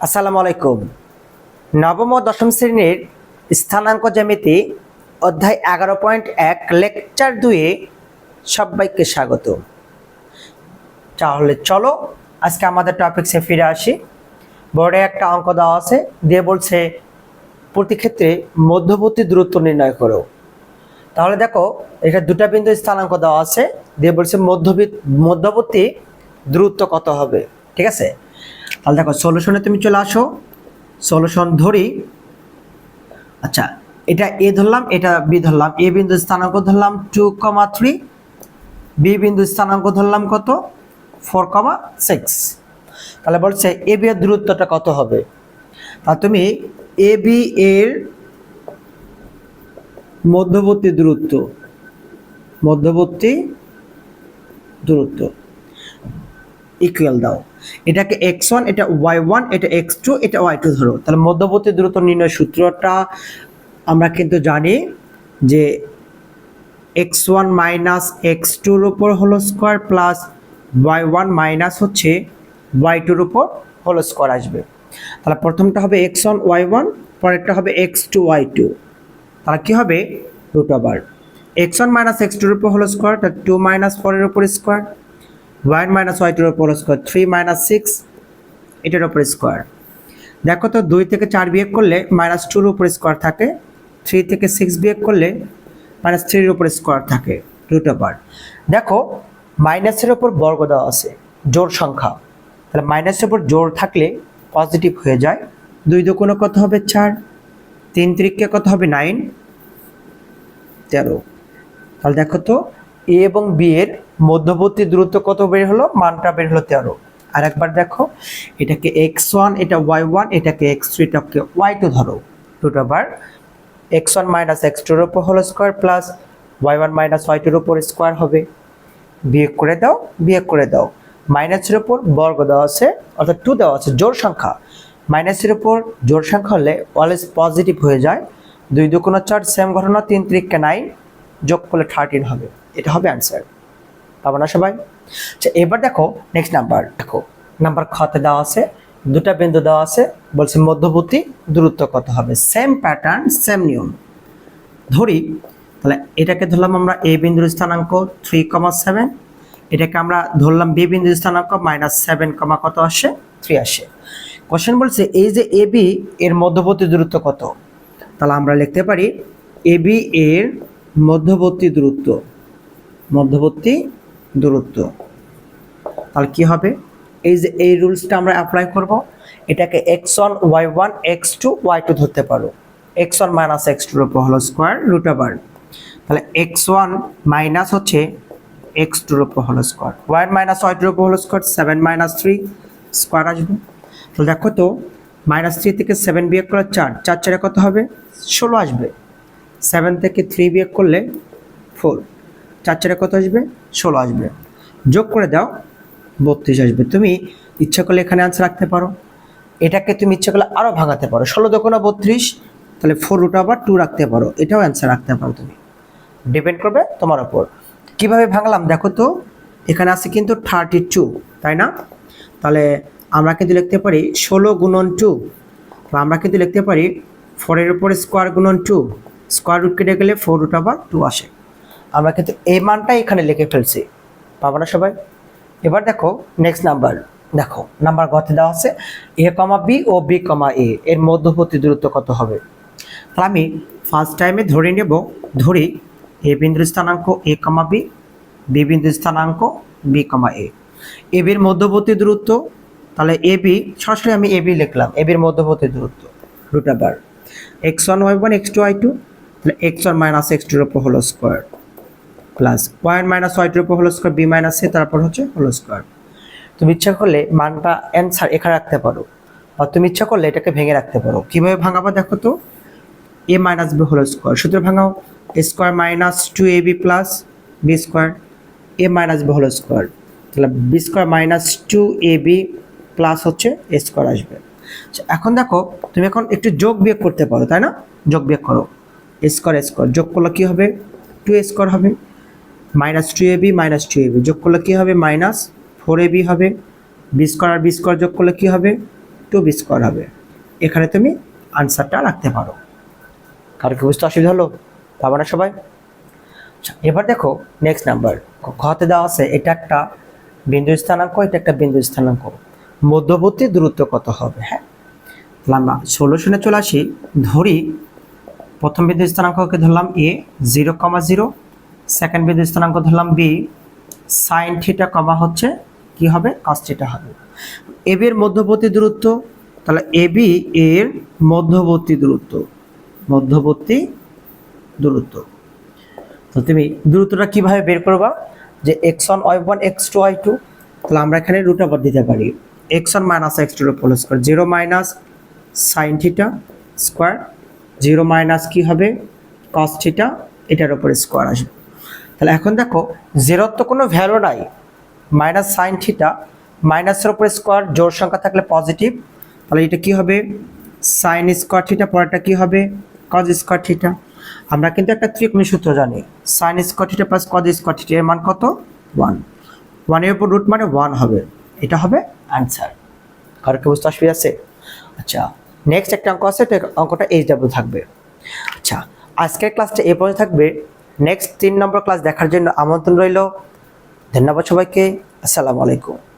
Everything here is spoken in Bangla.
আসসালামু আলাইকুম। নবম ও দশম শ্রেণির স্থানাঙ্ক জ্যামিতি অধ্যায় এগারো পয়েন্ট এক, লেকচার দুয়ে সবাইকে স্বাগত। তাহলে চলো, আজকে আমাদের টপিকসে ফিরে আসি। বোর্ডে একটা অঙ্ক দেওয়া আছে, দিয়ে বলছে, প্রতি ক্ষেত্রে মধ্যবর্তী দূরত্ব নির্ণয় করো। তাহলে দেখো, এটা দুটা বিন্দু স্থানাঙ্ক দেওয়া আছে, দিয়ে বলছে মধ্যবি- মধ্যবর্তী দূরত্ব কত হবে, ঠিক আছে? তাহলে দেখো সলিউশনে তুমি চলে আসো। সলিউশন ধরি আচ্ছা এটা এ ধরলাম, এটা বি ধরলাম, এ বিন্দু স্থানাঙ্ক ধরলাম টু কমা থ্রি বি বিন্দু স্থানাঙ্ক ধরলাম কত? ফোর কমা সিক্স তাহলে বলছে এ বি এর দূরত্বটা কত হবে? তা তুমি এ বি এর মধ্যবর্তী দূরত্ব মধ্যবর্তী দূরত্ব ইকুয়াল দাও। এটাকে এক্স ওয়ান এটা ওয়াই ওয়ান এটা এক্স টু এটা ওয়াই টু ধরো। তাহলে মধ্যবর্তী দূরত্ব নির্ণয় সূত্রটা আমরা কিন্তু জানি যে এক্স ওয়ান মাইনাস এক্স টুর উপর হলো square plus Y one minus হচ্ছে ওয়াই টুর উপর হলো স্কোয়ার আসবে। তাহলে প্রথমটা হবে এক্স ওয়ান ওয়াই ওয়ান পরেরটা হবে এক্স টু ওয়াই টু তাহলে কী হবে? Root over X one minus X টুর উপর হলো স্কোয়ার টু মাইনাস ফোরের উপর স্কোয়ার ওয়াই মাইনাস ওয়াই টুর উপর স্কোয়ার থ্রি মাইনাস সিক্স এটার উপর স্কোয়ার দেখো তো, দুই থেকে চার বিয়োগ করলে মাইনাস টুর উপর স্কোয়ার থাকে থ্রি থেকে সিক্স বিয়োগ করলে মাইনাস থ্রির উপর স্কোয়ার থাকে রুট ওভার দেখো মাইনাসের উপর বর্গ দেওয়া আছে জোর সংখ্যা। তাহলে মাইনাসের উপর জোর থাকলে পজিটিভ হয়ে যায়। দুই দুগুণে কত হবে চার? তিন তিরিককে কত হবে? নাইন তেরো। তাহলে দেখো তো এ এবং বি এর মধ্যবর্তী দূরত্ব কত বের হলো? মানটা বের হলো তেরো। আর একবার দেখো, এটাকে এক্স ওয়ান এটা ওয়াই ওয়ান এটাকে এক্স থ্রি এটাকে ওয়াই টু ধরো। Root over X one minus X টুর উপর হলো square plus Y one minus Y টুর উপর স্কোয়ার হবে। বিয়োগ করে দাও, বিয়োগ করে দাও। মাইনাসের উপর বর্গ দেওয়া আছে, অর্থাৎ টু দেওয়া আছে জোর সংখ্যা। মাইনাসের উপর জোর সংখ্যা হলে অলওয়েজ পজিটিভ হয়ে যায়। দুই দুগুণ চার সেম ঘটনা, তিন ত্রিককে নাইন যোগ করলে থার্টিন হবে। এটা হবে অ্যান্সার পাবো না সবাই? আচ্ছা এবার দেখো নেক্সট নাম্বার দেখো। নাম্বার খতে দেওয়া আছে, দুটা বিন্দু দেওয়া আছে, বলছে মধ্যবর্তী দূরত্ব কত হবে? সেম প্যাটার্ন সেম নিয়ম। ধরি, তাহলে এটাকে ধরলাম আমরা এ বিন্দুর স্থানাঙ্ক থ্রি কমা সেভেন এটাকে আমরা ধরলাম বি বিন্দুর স্থানাঙ্ক মাইনাস সেভেন কমা কত আসে? থ্রি আসে। কোশ্চেন বলছে, এই যে এ বি এর মধ্যবর্তী দূরত্ব কত? তাহলে আমরা লিখতে পারি এ বি এর মধ্যবর্তী দূরত্ব, মধ্যবর্তী দূরত্ব। তাহলে কি হবে? এই যে এই রুলসটা আমরা অ্যাপ্লাই করব, এটাকে X one Y one X two Y two ধরতে পারো। এক্স ওয়ান মাইনাস এক্স টুর উপর হলো স্কোয়ার রুট ওভার তাহলে এক্স ওয়ান মাইনাস হচ্ছে এক্স টুর উপর হলো স্কোয়ার ওয়াই মাইনাস ওয়াই টুর উপর হলো square seven minus three square আসবে। তাহলে দেখো তো মাইনাস থ্রি থেকে সেভেন বিয়োগ করলে চার চার চারে কত হবে? ষোলো আসবে। সেভেন থেকে থ্রি বিয়োগ করলে ফোর চার চারে কত আসবে? ষোলো আসবে। যোগ করে দাও, বত্রিশ আসবে। তুমি ইচ্ছা করলে এখানে আনসার রাখতে পারো। এটাকে তুমি ইচ্ছা করলে আরও ভাঙাতে পারো। ষোলো দোকানো বত্রিশ। তাহলে ফোর রুট আবার টু রাখতে পারো। এটাও অ্যান্সার রাখতে পারো তুমি। ডিপেন্ড করবে তোমার ওপর কীভাবে ভাঙলাম? দেখো তো, এখানে আছে কিন্তু থার্টি টু তাই না? তাহলে আমরা কিন্তু লিখতে পারি ষোলো গুণন টু বা আমরা কিন্তু লিখতে পারি ফোরের উপরে স্কোয়ার গুণন টু স্কোয়ার রুট কেটে গেলে ফোর রুট আবার টু আসে। আমরা কিন্তু এই মানটাই এখানে লিখে ফেলছি। পাবো না সবাই? এবার দেখো নেক্সট নাম্বার দেখো নাম্বার গতে দেওয়া আছে এ কমা বি ও বি কমা এ এর মধ্যবর্তী দূরত্ব কত হবে? তাহলে আমি ফার্স্ট টাইমে ধরে নেব, ধরি এ বিন্দুর স্থানাঙ্ক এ কমা বি বি বিন্দুর স্থানাঙ্ক বি কমা এ এ বির মধ্যবর্তী দূরত্ব, তাহলে এ বি সরাসরি আমি এ বি লিখলাম এ বির মধ্যবর্তী দূরত্ব রুট আবার X one Y one X two Y two তাহলে এক্স ওয়ান মাইনাস এক্স টুর উপর হলো square plus one minus Y টুর উপর হলো স্কোয়ার বি মাইনাস এ তারপর হচ্ছে হলো স্কোয়ার। তুমি ইচ্ছা করলে মানটা অ্যান্সার এখানে রাখতে পারো বা তুমি ইচ্ছা করলে এটাকে ভেঙে রাখতে পারো। কীভাবে ভাঙাবো দেখো তো? A minus B whole square সূত্র ভাঙাও। A square minus two A B plus B square A minus B whole square. তাহলে B square minus two A B plus হচ্ছে এ স্কোয়ার আসবে। আচ্ছা, এখন দেখো তুমি এখন একটু যোগ বিয়োগ করতে পারো তাই না? যোগ বিয়োগ করো। এ স্কোয়ার এ স্কোয়ার যোগ করলে কী হবে? টু এ স্কোয়ার হবে। Minus two A B minus two A B যোগ করলে কী হবে? মাইনাস ফোর এ বি হবে। বি স্কোয়ার আর বি স্কোয়ার যোগ করলে কী হবে? টু বি স্কোয়ার হবে। এখানে তুমি আনসারটা রাখতে পারো। কারও কি বুঝতে অসুবিধা হলো? পাবো না সবাই? আচ্ছা এবার দেখো নেক্সট নাম্বার ঘতে দেওয়া আছে, এটা একটা বিন্দু স্থানাঙ্ক, এটা একটা বিন্দু স্থানাঙ্ক। মধ্যবর্তী দূরত্ব কত হবে? হ্যাঁ? আমরা সলিউশনে চলে আসি ধরি, প্রথম বিন্দু স্থানাঙ্ককে ধরলাম A zero comma zero second বিন্দু স্থানাঙ্ক ধরলাম বি সাইন থিটা কমা হচ্ছে কি হবে? কস থিটা হবে। এর মধ্যবর্তী দূরত্ব, তাহলে এবি এর মধ্যবর্তী দূরত্ব মধ্যবর্তী দূরত্ব। তো তুমি দূরত্বটা কীভাবে বের করবা? যে X one Y one X two Y two তাহলে আমরা এখানে রুট ওভার দিতে পারি। X one minus X two whole square zero minus sine theta square zero minus কী হবে? কস থিটা এটার উপরে স্কোয়ার আসবে। তাহলে এখন দেখো জিরোর তো কোনো ভ্যালু নাই। মাইনাস সাইন থিটা মাইনাসের উপরে স্কোয়ার জোর সংখ্যা থাকলে পজিটিভ তাহলে এটা কি হবে? সাইন স্কোয়ার থিটা পরেরটা কি হবে? কজ স্কোয়ার থিটা আমরা কিন্তু একটা ত্রিকোণী সূত্র জানি। Sine square theta plus cos square theta এর মান কত? ওয়ান ওয়ানের উপর রুট মানে ওয়ান হবে। এটা হবে অ্যান্সার কারও কি বুঝতে অসুবিধা আছে? আচ্ছা নেক্সট একটা অঙ্ক আছে অঙ্কটা এইচ ডাব্লিউ থাকবে। আচ্ছা আজকের ক্লাসটা এ পর্যন্ত থাকবে। নেক্সট তিন নম্বর ক্লাস দেখার জন্য আমন্ত্রণ রইল। ধন্যবাদ সবাইকে। আসসালামু আলাইকুম।